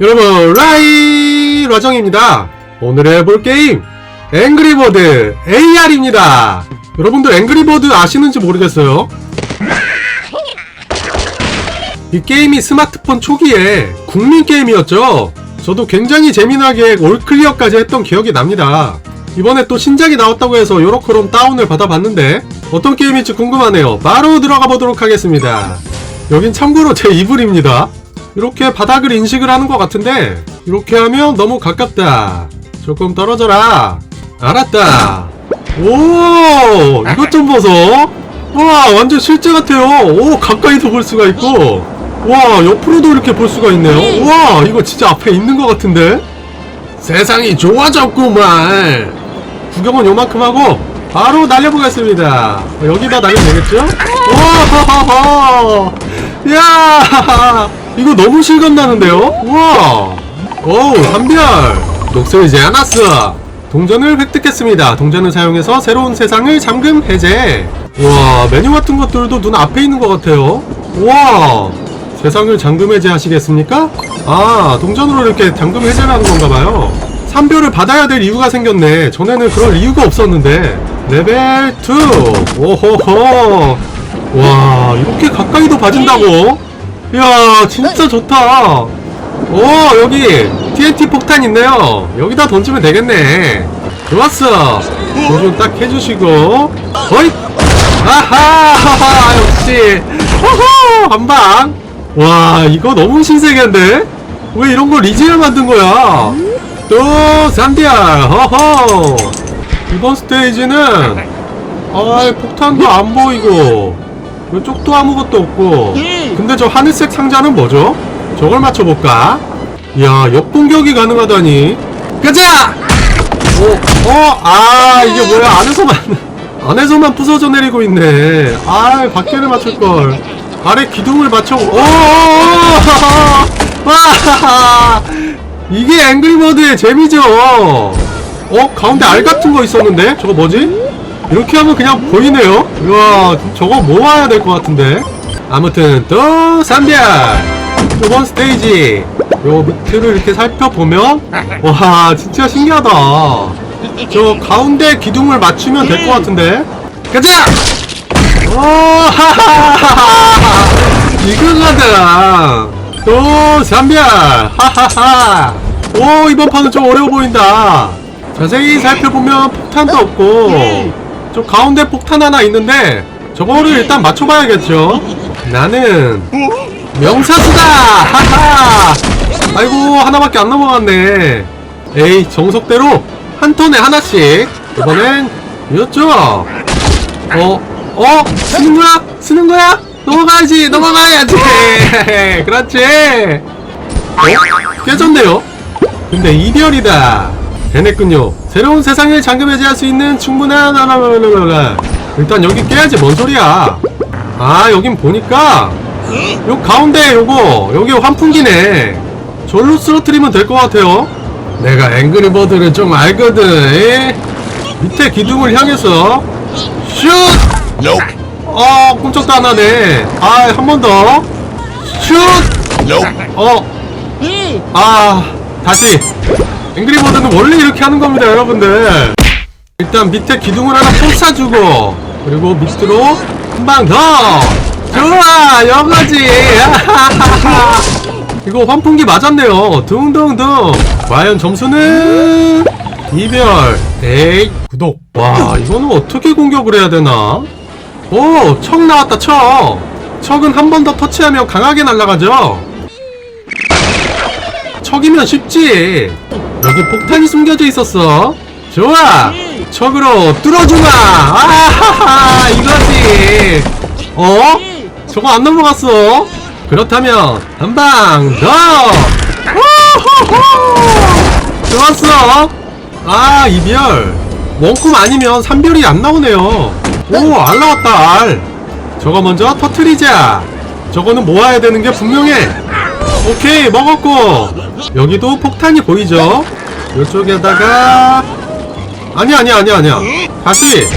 여러분 라이 라정입니다. 오늘 해볼 게임 앵그리버드 AR입니다. 여러분들 앵그리버드 아시는지 모르겠어요? 이 게임이 스마트폰 초기에 국민 게임이었죠? 저도 굉장히 재미나게 올클리어까지 했던 기억이 납니다. 이번에 또 신작이 나왔다고 해서 요렇게롬 다운을 받아봤는데 어떤 게임일지 궁금하네요. 바로 들어가 보도록 하겠습니다. 여긴 참고로 제 이불입니다 이렇게 바닥을 인식을 하는 것 같은데 이렇게 하면 너무 가깝다. 조금 떨어져라. 알았다. 오 이것 좀 보소. 와 완전 실제 같아요. 오 가까이도 볼 수가 있고. 와 옆으로도 이렇게 볼 수가 있네요. 와 이거 진짜 앞에 있는 것 같은데? 세상이 좋아졌구만. 구경은 요만큼 하고 바로 날려보겠습니다. 여기다 날리면 되겠죠? 와 야 이거 너무 실감나는데요? 우와! 오우 삼별! 녹슬지 않았어. 동전을 획득했습니다. 동전을 사용해서 새로운 세상을 잠금 해제. 와 메뉴 같은 것들도 눈 앞에 있는 것 같아요. 우와! 세상을 잠금 해제하시겠습니까? 아 동전으로 이렇게 잠금 해제를 하는 건가 봐요. 3별을 받아야 될 이유가 생겼네. 전에는 그럴 이유가 없었는데. 레벨 2 오호호! 와 이렇게 가까이도 봐준다고? 이야 진짜 좋다. 오 여기 TNT 폭탄 있네요. 여기다 던지면 되겠네. 좋았어. 조준 딱 해주시고. 어이. 아하 역시. 호호 한방. 와 이거 너무 신세계인데? 왜 이런 거 리지를 만든 거야? 또 산디알. 허허. 이번 스테이지는 아 폭탄도 안 보이고 이쪽도 아무것도 없고 근데 저 하늘색 상자는 뭐죠? 저걸 맞춰볼까? 이야 역공격이 가능하다니 가자! 어? 어? 아 이게 뭐야 안에서만 안에서만 부서져 내리고 있네 아 밖에를 맞출걸 아래 기둥을 맞춰 오! 와! 이게 앵글리버드의 재미죠 어? 가운데 알 같은 거 있었는데? 저거 뭐지? 이렇게 하면 그냥 보이네요. 이야, 저거 모아야 될 것 같은데. 아무튼 또 3별 이번 스테이지 요 밑을 이렇게 살펴보면 와 진짜 신기하다. 저 가운데 기둥을 맞추면 될 것 같은데. 가자! 오 하하하하 이거거든. 또 3별 하하하. 오 이번 판은 좀 어려워 보인다. 자세히 살펴보면 폭탄도 없고 저 가운데 폭탄 하나 있는데 저거를 일단 맞춰봐야겠죠 나는 명사수다 하하 아이고 하나밖에 안 넘어갔네 에이 정석대로 한 턴에 하나씩 이번엔 이었죠 어? 어? 쓰는 거야? 쓰는 거야? 넘어가야지 넘어가야지 그렇지 어? 깨졌네요 근데 이별이다 해냈군요. 새로운 세상을 잠금 해제할 수 있는 충분한. 일단 여기 깨야지 뭔 소리야? 아 여긴 보니까 요 가운데 요거 여기 환풍기네. 절로 쓰러뜨리면 될 것 같아요. 내가 앵그리버드를 좀 알거든. 에? 밑에 기둥을 향해서 슛! 어 꼼짝도 안 하네. 아 한 번 더. 슛! 어. 아, 다시. 앵그리버드는 원래 이렇게 하는 겁니다, 여러분들. 일단 밑에 기둥을 하나 꽂아주고, 그리고 밑으로 한 방 더! 좋아! 여거지! 이거 환풍기 맞았네요. 둥둥둥. 과연 점수는? 이별. 에이. 구독. 와, 이거는 어떻게 공격을 해야 되나? 오, 척 나왔다, 척! 척은 한 번 더 터치하면 강하게 날아가죠? 척이면 쉽지. 여기 폭탄이 숨겨져 있었어. 좋아. 척으로 뚫어주마. 아하하 이거지. 어? 저거 안 넘어갔어. 그렇다면 한방 더. 우후후. 좋았어. 아 이별. 원콤 아니면 3별이 안 나오네요. 오, 알 나왔다, 알. 저거 먼저 터트리자. 저거는 모아야 되는 게 분명해. 오케이, 먹었고. 여기도 폭탄이 보이죠? 이쪽에다가. 아니야, 아니야, 아니야, 아니야. 다시.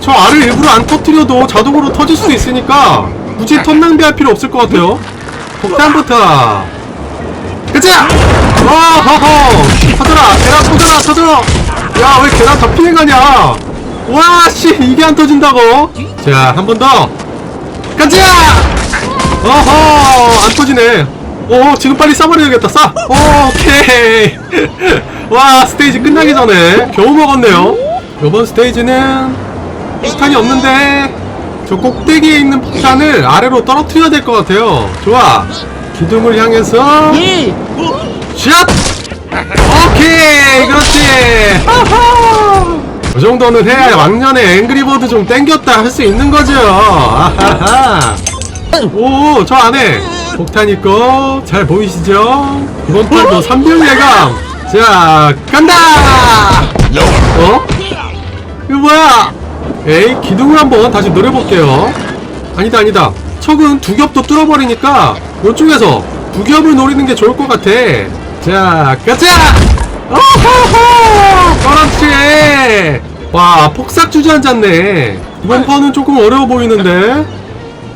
저 알을 일부러 안 터트려도 자동으로 터질 수도 있으니까 굳이 턴 낭비할 필요 없을 것 같아요. 폭탄부터. 가자! 와허허! 터져라! 계란 터져라! 터져! 야, 왜 계란 다 피해가냐? 와, 씨! 이게 안 터진다고? 자, 한 번 더! 가자! 어허! 안 터지네. 오, 지금 빨리 싸버려야겠다. 싸! 오케이! 와, 스테이지 끝나기 전에 겨우 먹었네요. 이번 스테이지는 폭탄이 없는데 저 꼭대기에 있는 폭탄을 아래로 떨어뜨려야 될 것 같아요. 좋아. 기둥을 향해서 샷! 오케이! 그렇지! 하하! 그 정도는 해야 왕년에 앵그리버드 좀 땡겼다 할 수 있는 거죠. 아하하. 오, 저 안에 폭탄 있고 잘 보이시죠? 이번 판도 3별 예감. 자, 간다! 어? 이거 뭐야? 에이, 기둥을 한번 다시 노려볼게요. 아니다, 아니다. 척은 두 겹도 뚫어버리니까 이쪽에서 두 겹을 노리는 게 좋을 것 같아. 자, 가자! 오호호! 그렇지! 와, 폭삭 주저앉았네. 이번 판은 조금 어려워 보이는데?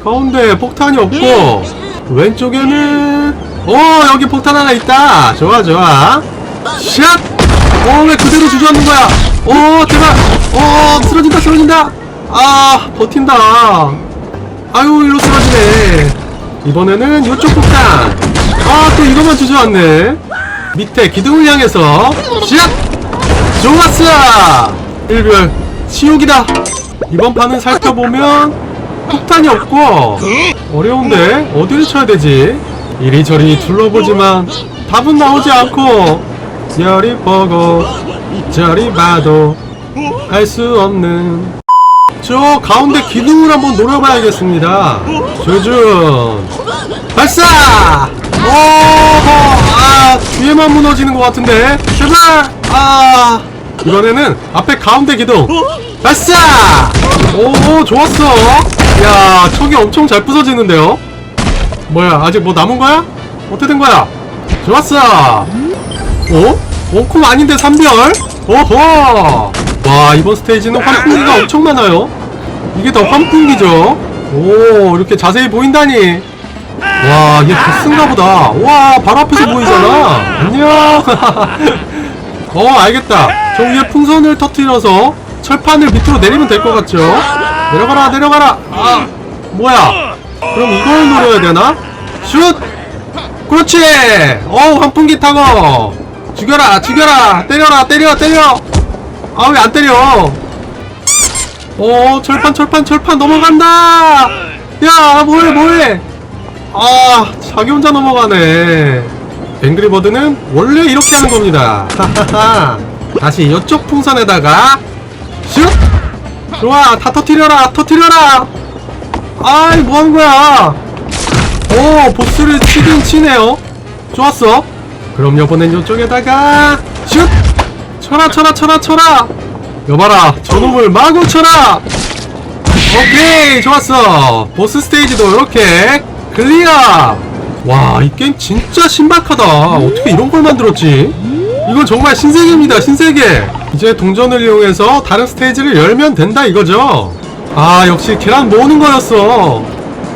가운데 폭탄이 없고, 왼쪽에는, 어, 여기 폭탄 하나 있다. 좋아, 좋아. 샷! 어, 왜 그대로 주저앉는 거야? 어, 제발! 어, 쓰러진다, 쓰러진다! 아, 버틴다. 아유, 일로 쓰러지네. 이번에는 이쪽 폭탄. 아, 또 이것만 주저앉네. 밑에 기둥을 향해서, 샷! 좋았어! 일별, 지옥이다. 이번 판은 살펴보면, 폭탄이 없고, 어려운데, 어디를 쳐야 되지? 이리저리 둘러보지만, 답은 나오지 않고, 열이 보고, 저리 봐도, 알 수 없는, 저 가운데 기둥을 한번 노려봐야겠습니다. 조준 발사! 오, 아 뒤에만 무너지는 것 같은데 제발! 아 이번에는 앞에 가운데 기둥 발사! 오 좋았어. 야 척이 엄청 잘 부서지는데요. 뭐야 아직 뭐 남은 거야? 어떻게 된 거야? 좋았어. 어? 원콤 아닌데 3별? 오호! 와, 이번 스테이지는 환풍기가 엄청 많아요. 이게 더 환풍기죠? 오, 이렇게 자세히 보인다니. 와, 얘 보스인가 보다. 와, 바로 앞에서 보이잖아. 안녕. 어, 알겠다. 저 위에 풍선을 터트려서 철판을 밑으로 내리면 될 것 같죠? 내려가라, 내려가라. 아, 뭐야. 그럼 이걸 노려야 되나? 슛! 그렇지! 어우, 환풍기 타고! 죽여라, 죽여라! 때려라, 때려, 때려! 아, 왜 안 때려? 어, 철판, 철판, 철판 넘어간다! 야, 뭐해, 뭐해! 아, 자기 혼자 넘어가네. 앵그리버드는 원래 이렇게 하는 겁니다. 다시 이쪽 풍선에다가, 슛! 좋아, 다 터트려라, 터트려라! 아이, 뭐 하는 거야? 오 보스를 치긴 치네요 좋았어 그럼 이번엔 이쪽에다가. 슛! 쳐라 쳐라 쳐라 쳐라! 여봐라 저놈을 마구 쳐라! 오케이 좋았어. 보스 스테이지도 이렇게 클리어! 와 이 게임 진짜 신박하다. 어떻게 이런 걸 만들었지? 이건 정말 신세계입니다 신세계. 이제 동전을 이용해서 다른 스테이지를 열면 된다 이거죠? 아 역시 계란 모으는 거였어.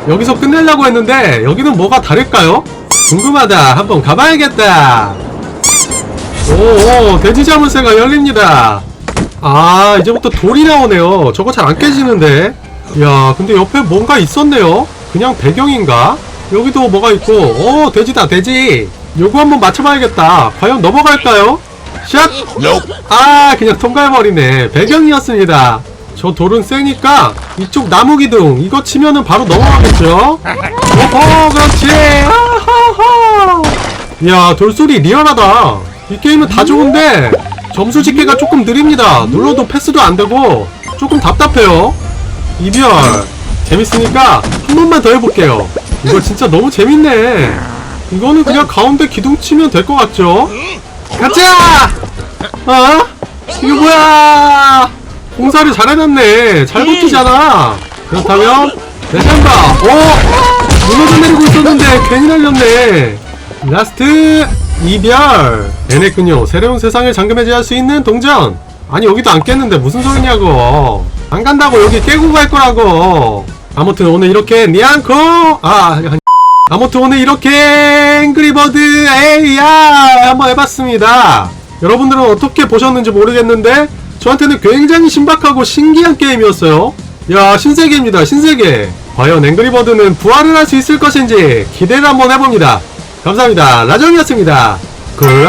여기서 끝내려고 했는데 여기는 뭐가 다를까요? 궁금하다. 한번 가봐야겠다. 오오 돼지 자물쇠가 열립니다. 아 이제부터 돌이 나오네요. 저거 잘 안 깨지는데. 이야 근데 옆에 뭔가 있었네요. 그냥 배경인가? 여기도 뭐가 있고. 오 돼지다 돼지. 요거 한번 맞춰봐야겠다. 과연 넘어갈까요? 샷! 아 그냥 통과해버리네. 배경이었습니다. 저 돌은 세니까 이쪽 나무 기둥. 이거 치면은 바로 넘어가겠죠? 오호 그렇지. 아하하 이야 돌소리 리얼하다 이 게임은 다 좋은데 점수 집계가 조금 느립니다 눌러도 패스도 안되고 조금 답답해요 이별 재밌으니까 한 번만 더 해볼게요 이거 진짜 너무 재밌네 이거는 그냥 가운데 기둥 치면 될 것 같죠 가자 어? 이거 뭐야 공사를 잘 해놨네. 잘 버티잖아. 그렇다면, 레전다. 오! 무너져 내리고 있었는데, 괜히 날렸네. 라스트, 이별. 해냈군요. 새로운 세상을 잠금 해제할 수 있는 동전. 아니, 여기도 안 깼는데, 무슨 소리냐고. 안 간다고, 여기 깨고 갈 거라고. 아무튼, 오늘 이렇게, 니앙코! 아, 아무튼 오늘 이렇게 앵그리버드 AR 한번 해봤습니다. 여러분들은 어떻게 보셨는지 모르겠는데 저한테는 굉장히 신박하고 신기한 게임이었어요. 야 신세계입니다 신세계. 과연 앵그리버드는 부활을 할 수 있을 것인지 기대를 한번 해봅니다. 감사합니다. 라정이었습니다. 굿라이